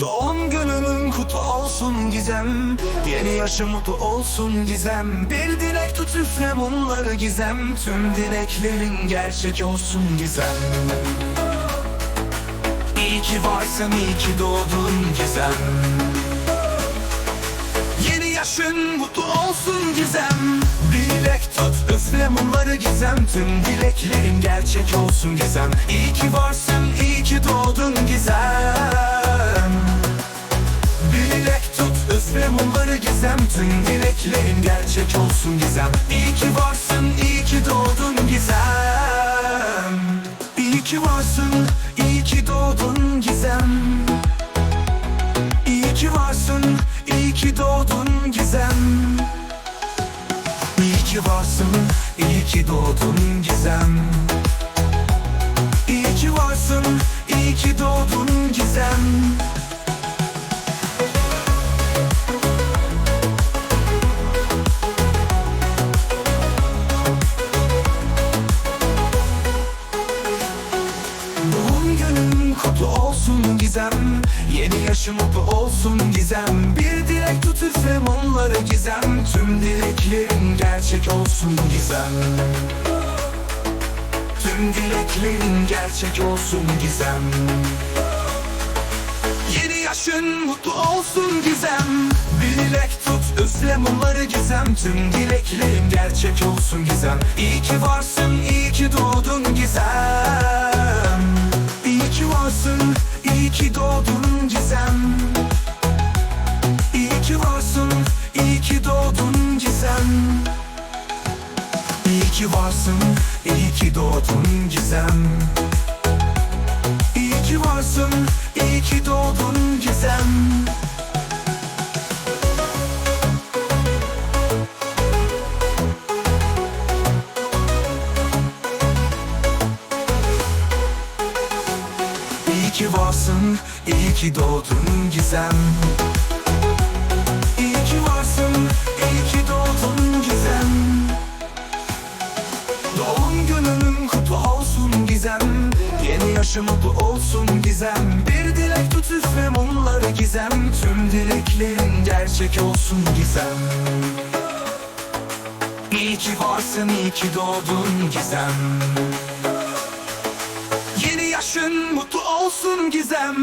Doğum gününün kutlu olsun Gizem. Yeni yaşı mutlu olsun Gizem. Bir dilek tut üfle mumları Gizem. Tüm dileklerin gerçek olsun Gizem. İyi ki varsın, iyi ki doğdun Gizem. Yeni yaşın mutlu olsun Gizem. Dilek tut üfle mumları Gizem. Tüm dileklerin gerçek olsun Gizem. İyi ki varsın, iyi ki doğdun Gizem üfle mumları Gizem. Tüm dileklerin gerçek olsun Gizem. İyi ki varsın, iyi ki doğdun Gizem. İyi ki varsın, iyi ki doğdun Gizem. İyi ki varsın, iyi ki doğdun Gizem. İyi ki varsın, iyi ki doğdun Gizem. İyi ki varsın, iyi ki doğdun Gizem Gizem. Yeni yaşın mutlu olsun Gizem. Bir dilek tut üfle mumları Gizem. Tüm dileklerin gerçek olsun Gizem. Tüm dileklerin gerçek olsun Gizem. Yeni yaşın mutlu olsun Gizem. Bir dilek tut üfle mumları Gizem. Tüm dileklerin gerçek olsun Gizem. İyi ki varsın, iyi ki doğdun Gizem ki varsın, iyi ki doğdun Gizem. İyi ki varsın, iyi ki doğdun Gizem. İyi ki varsın, iyi ki doğdun Gizem Doğum gününün kutlu olsun Gizem. Yeni yaşı mutlu olsun Gizem. Bir dilek tut üfle mumları Gizem. Tüm dileklerin gerçek olsun Gizem. İyi ki varsın, iyi ki doğdun Gizem. Yeni yaşın mutlu olsun Gizem